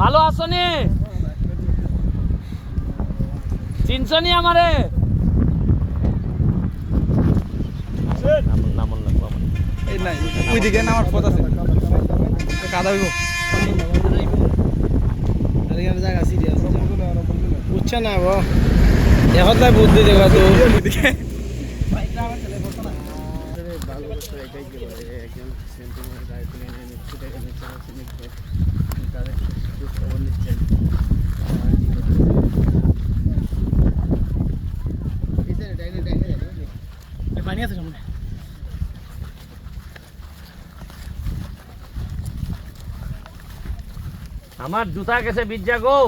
ভালো আছো নি? চিনছো নি আমারে? আমার। ওইদিকে পথ আছে। কাদা হইব। বুঝছে না তাই বুদ্ধি দেবা তো পানি আছে সামনে আমার জুতা গেছে বিজ্জা গো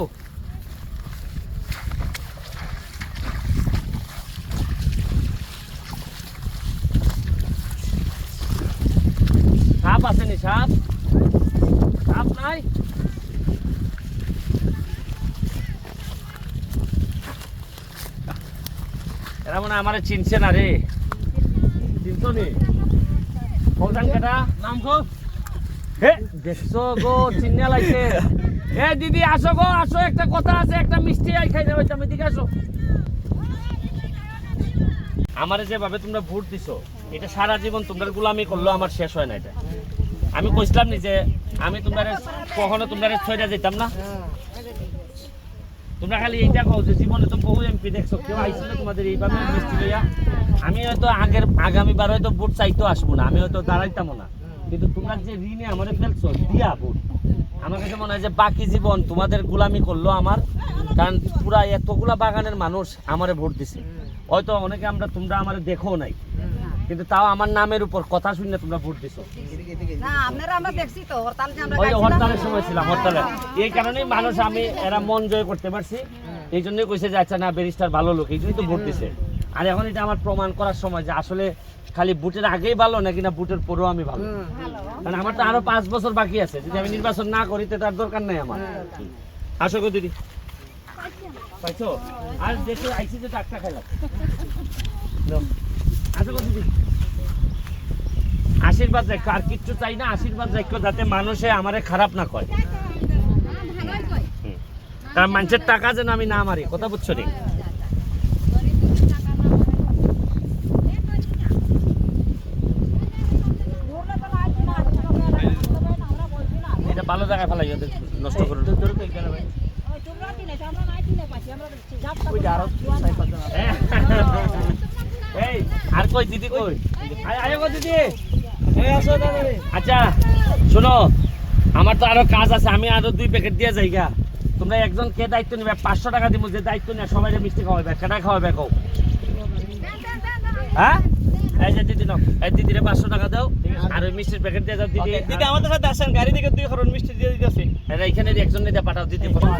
সাপ আছে নি সাপ সাপ এরা মনে আমারে চিনছে না রে। চিনতো নি? কোনখান কেটা? নাম কো। হে দেখছ গো চিন্না লাগছে। এ দিদি আসো গো আসো একটা কথা আছে একটা মিষ্টি আই খাই যাবে তুমি দিকে আসো। আমারে যেভাবে তোমরা ভোট দিছো এটা সারা জীবন তোমরা গুলামি করল আমার শেষ হয় না এটা। আমি কইছিলাম নি যে আমি তোমরা কখনো তোমরা ছয়টা যেতাম না। তোমরা খালি এইটা কও যে জীবনে তো বহু এমপি দেখছ, কেউ আইছিল তোমাদের এইভাবে মিষ্টি লইয়া। আমি হয়তো আগের আগামীবার হয়তো ভোট চাইতেও আসব না, আমি হয়তো দাঁড়াইতামও না। কিন্তু তোমরা যে ঋণে আমারে ফেলছো, দিয়া ভোট। আমার কাছে মনে হয় যে বাকি জীবন তোমাদের গোলামি করল আমার, কারণ পুরা এতগুলা বাগানের মানুষ আমারে ভোট দিছে। হয়তো অনেকে আমরা তোমরা আমার দেখো নাই। কিন্তু তাও আমার নামের উপর কথা শুনে তোমরা ভোট দিছো। হরতালের সময় ছিলাম হরতালে। এই কারণেই মানুষ আমি এরা মন জয় করতে পারছি। এই জন্যই কইছে যে আচ্ছা না ব্যারিস্টার ভালো লোক এই জন্যই তো ভোট দিছে। আর এখন এটা আমার প্রমাণ করার সময় যে আসলে খালি বুটের আগেই ভালো নাকি না বুটের পরেও আমি ভালো? কারণ আমার তো আরও পাঁচ বছর বাকি আছে যদি আমি নির্বাচন না করি তো তার দরকার নাই আমার। আসো গো দিদি। পাইছো? আর দেখো আইসি যে ডাক্তার খাইলাম। আসো গো দিদি। আশীর্বাদ রাখো। আর কিচ্ছু চাই না আশীর্বাদ রাখো যাতে মানুষে আমারে খারাপ না কয়। কারণ মানুষের টাকা যেন আমি না মারি কথা বুঝছ নি? এটা ভালো জায়গায় ফেলাই নষ্ট আর কই দিদি কই? আয় আয় গো দিদি। আচ্ছা শোনো আমার তো আরও কাজ আছে আমি আরও দুই প্যাকেট দিয়ে যাই গা তোমরা একজন কে দায়িত্ব নিবে পাঁচশো টাকা দিব যে দায়িত্ব নিয়ে সবাই মিষ্টি খাওয়াবে কেটা খাওয়াবে কও হ্যাঁ এই যে দিদি নাও এই দিদিরে পাঁচশো টাকা দাও আর ওই মিষ্টির প্যাকেট দিয়ে দাও দিদি দিদি আমাদের সাথে আসেন গাড়ি দিকে দুই কারণ মিষ্টি দিয়ে দিতেছে এখানে একজন দিয়ে পাঠাও দিদি পাঠাও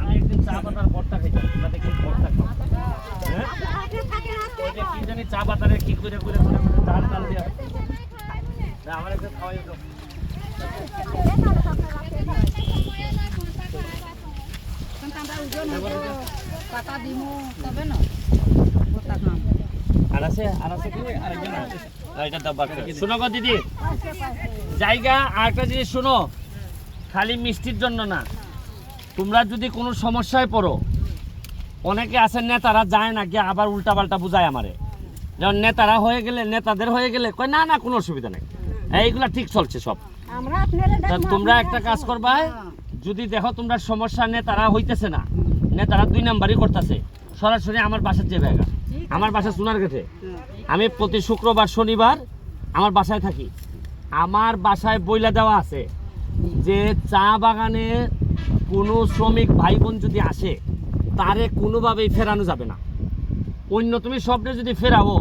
আমি একদিন চা পাতার ভর্তা খাইতাম তোমরা দেখি ভর্তা খাও হ্যাঁ ওই যে কি জানি চা পাতারে কি করে করে করে করে চাল চাল দিয়া গো দিদি। জায়গা আর একটা জিনিস শোনো। খালি মিষ্টির জন্য না। তোমরা যদি কোনো সমস্যায় পড়ো, অনেকে আছেন নেতারা যায় না, গিয়ে আবার উল্টা পাল্টা বুঝায় আমারে। যেমন নেতারা হয়ে গেলে, নেতাদের হয়ে গেলে, কয় না না, কোনো অসুবিধা নেই। এইগুলা ঠিক চলছে সব। তোমরা একটা কাজ করবা যদি দেখো তোমরা সমস্যা নেতারা হইতেছে না। নেতারা দুই নাম্বারই করতেছে। সরাসরি আমার বাসার যে ব্যাগা। আমার বাসা সোনার গেছে আমি প্রতি শুক্রবার শনিবার আমার বাসায় থাকি। আমার বাসায় বইলা দেওয়া আছে যে চা বাগানে কোনো শ্রমিক ভাই বোন যদি আসে তারে কোনোভাবেই ফেরানো যাবে না। অন্য তুমি স্বপ্নে যদি ফেরাবো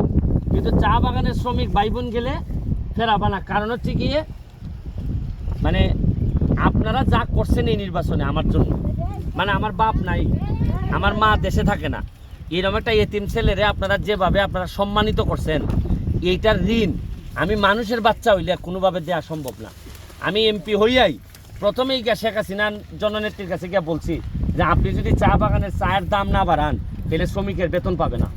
কিন্তু চা বাগানের শ্রমিক ভাই বোন গেলে ফেরাবা না। কারণ হচ্ছে গিয়ে মানে আপনারা যা করছেন এই নির্বাচনে আমার জন্য মানে আমার বাপ নাই, আমার মা দেশে থাকে না এরকম একটা এতিম ছেলেরে আপনারা যেভাবে আপনারা সম্মানিত করছেন, এইটার ঋণ আমি মানুষের বাচ্চা হইলে কোনোভাবে দেওয়া সম্ভব না। আমি এমপি হইয়াই প্রথমেই গিয়ে শেখ হাসিনার জননেত্রীর কাছে গিয়ে বলছি যে আপনি যদি চা বাগানের চায়ের দাম না বাড়ান, তাহলে শ্রমিকের বেতন পাবে না।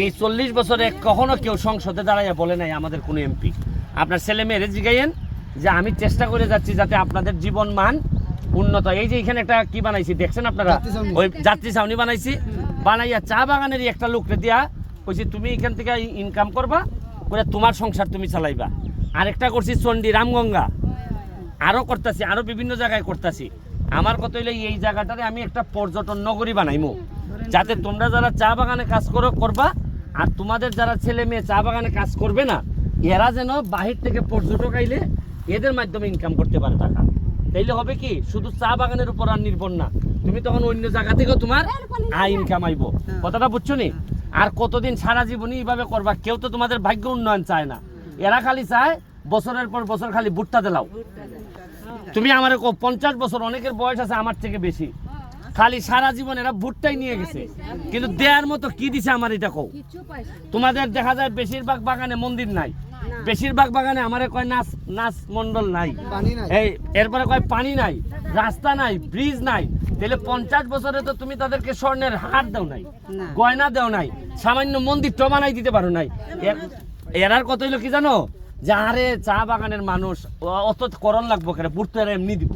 এই চল্লিশ বছরে কখনো কেউ সংসদে দাঁড়াইয়া বলে নাই আমাদের কোনো এমপি আপনার ছেলে মেয়েরে জিগাইয়েন যে আমি চেষ্টা করে যাচ্ছি যাতে আপনাদের জীবন মান উন্নত। এই যে এখানে একটা কি বানাইছি দেখছেন আপনারা? ওই যাত্রী ছাউনি বানাইছি। বানাইয়া চা বাগানেরই একটা লোকরে দিয়া কইছি তুমি এখান থেকে ইনকাম করবা করে তোমার সংসার তুমি চালাইবা। আরেকটা করছি চণ্ডী রামগঙ্গা। আরও করতেছি আরও বিভিন্ন জায়গায় করতেছি। আমার কথা হইলে এই জায়গাটারে আমি একটা পর্যটন নগরী বানাইমু। যাতে তোমরা যারা চা বাগানে কাজ করো করবা আর তোমাদের যারা ছেলে মেয়ে চা বাগানে কাজ করবে না এরা যেন বাহির থেকে পর্যটক আইলে এদের মাধ্যমে ইনকাম করতে পারে টাকা। তাইলে হবে কি? শুধু চা বাগানের উপর আর নির্ভর না। তুমি তখন অন্য জায়গা থেকেও তোমার আয় ইনকাম আইব। কথাটা বুঝছ নি? আর কতদিন সারা জীবনই এইভাবে করবা? কেউ তো তোমাদের ভাগ্য উন্নয়ন চায় না। এরা খালি চায় বছরের পর বছর খালি ভুট্টা দিলাও। তুমি আমার পঞ্চাশ বছর অনেকের বয়স আছে আমার থেকে বেশি। খালি সারা জীবন এরা ভুট্টাই নিয়ে গেছে। কিন্তু দেয়ার মতো কি দিছে আমার এটা কও। তোমাদের দেখা যায় বেশিরভাগ বাগানে মন্দির নাই। বেশিরভাগ বাগানে আমারে কয় নাচ নাচ মন্ডল নাই। এই এরপরে কয় পানি নাই রাস্তা নাই ব্রিজ নাই। তাহলে পঞ্চাশ বছরে তো তুমি তাদেরকে স্বর্ণের হার দাও নাই গয়না দাও নাই সামান্য মন্দির তো বানাই দিতে পারো নাই। এর- এরার কত হইল কি জানো? যে আরে চা বাগানের মানুষ অত করণ লাগবো কেন? বুট তো এরা এমনি দিব।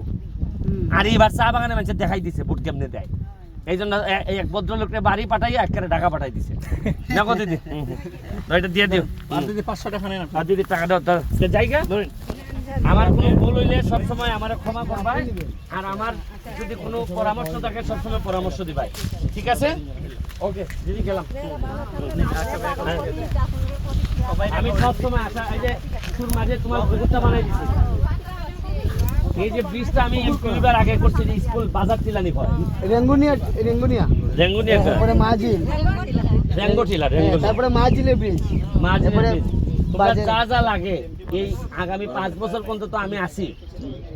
আর এইবার চা বাগানের মানুষের দেখাই দিছে বুট কেমনে দেয়? এই জন্য এক ভদ্রলোককে বাড়ি পাঠাই একেবারে টাকা পাঠাই দিছে। দেখো দিদি। এটা দিয়ে দিও। আর দিদি পাঁচশো টাকা নেন আর দিদি টাকা দাও জায়গা? ধরেন আমার কোনো ভুল হইলে সবসময় আমার ক্ষমা করবাই আর আমার যদি কোনো পরামর্শ থাকে সবসময় পরামর্শ দিবাই। ঠিক আছে? ওকে দিদি গেলাম। আমি সবসময় আসা এই যে শুর মাঝে তোমার পুকুরটা বানাই দিচ্ছি এই যে ব্রিজটা আমি দুইবার আগে করছি যে স্কুল বাজার তিলানি পর রেঙ্গুনিয়া রেঙ্গুনিয়া। রেঙ্গুনি একটা তারপরে মাঝিল রেঙ্গো টিলা রেঙ্গো। তারপরে মাঝিলের ব্রিজ মাঝে এরপরে তোমরা বাজে- যা যা লাগে এই আগামী পাঁচ বছর পর্যন্ত তো আমি আছি।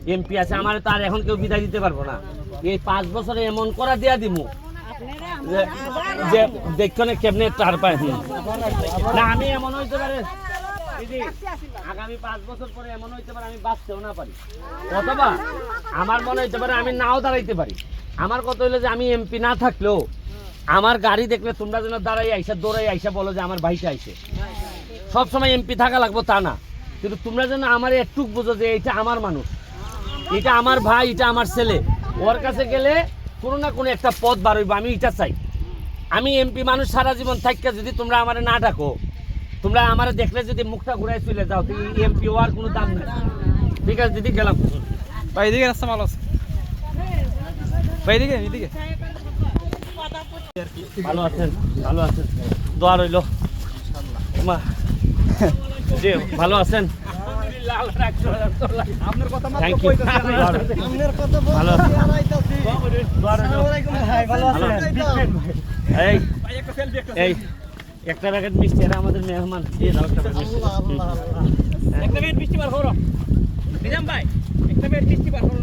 এমপি আছে আমার তো আর এখন কেউ বিদায় দিতে পারব না। এই পাঁচ বছরে এমন করা দিয়া দিমু যে- দেখনে কেমনে টার পায়। না আমি এমন হইতে পারে আগামী পাঁচ বছর পরে এমন হইতে পারে আমি বাঁচতেও না পারি। অথবা আমার মনে হইতে পারে আমি নাও দাঁড়াইতে পারি। আমার কথা হইল যে আমি এমপি না থাকলেও আমার গাড়ি দেখলে তোমরা যেন দাঁড়াই আইসা দৌড়াই আইসা বলো যে আমার ভাইটা আইসে সবসময় এমপি থাকা লাগবো তা না। কিন্তু তোমরা যেন আমার একটু বুঝো যে এটা আমার মানুষ। এটা আমার ভাই এটা আমার ছেলে। ওর কাছে গেলে কোনো না কোনো একটা পথ বার হইব আমি এটা চাই। আমি এমপি মানুষ সারা জীবন থাকতে যদি তোমরা আমার না ডাকো তোমরা আমার দেখলে যদি মুখটা ঘুরাই চলে যাও তুই এমপি হওয়ার কোনো দাম নেই। ঠিক আছে দিদি গেলাম। ভাই এদিকে রাস্তা ভালো আছে। ভাই এদিকে এদিকে। ভালো আছেন ভালো আছেন। দোয়া রইল। মা জি ভালো আছেন? আপনার কথা থ্যাংক ইউ ভালো আছেন? দোয়া রইল। ভালো আছেন? এই। একটা প্যাকেট মিষ্টি এরা আমাদের মেহমান দিয়ে দাও একটা প্যাকেট মিষ্টি। একটা মিনিট মিষ্টি বার করো। নিজাম ভাই একটা মিনিট মিষ্টি বার করো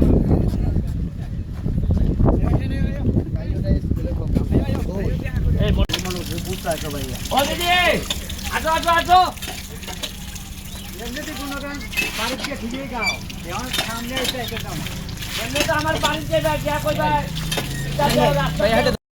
আমার বাড়িতে যায়, যা কইবা, যা যা ভাই, হাঁটে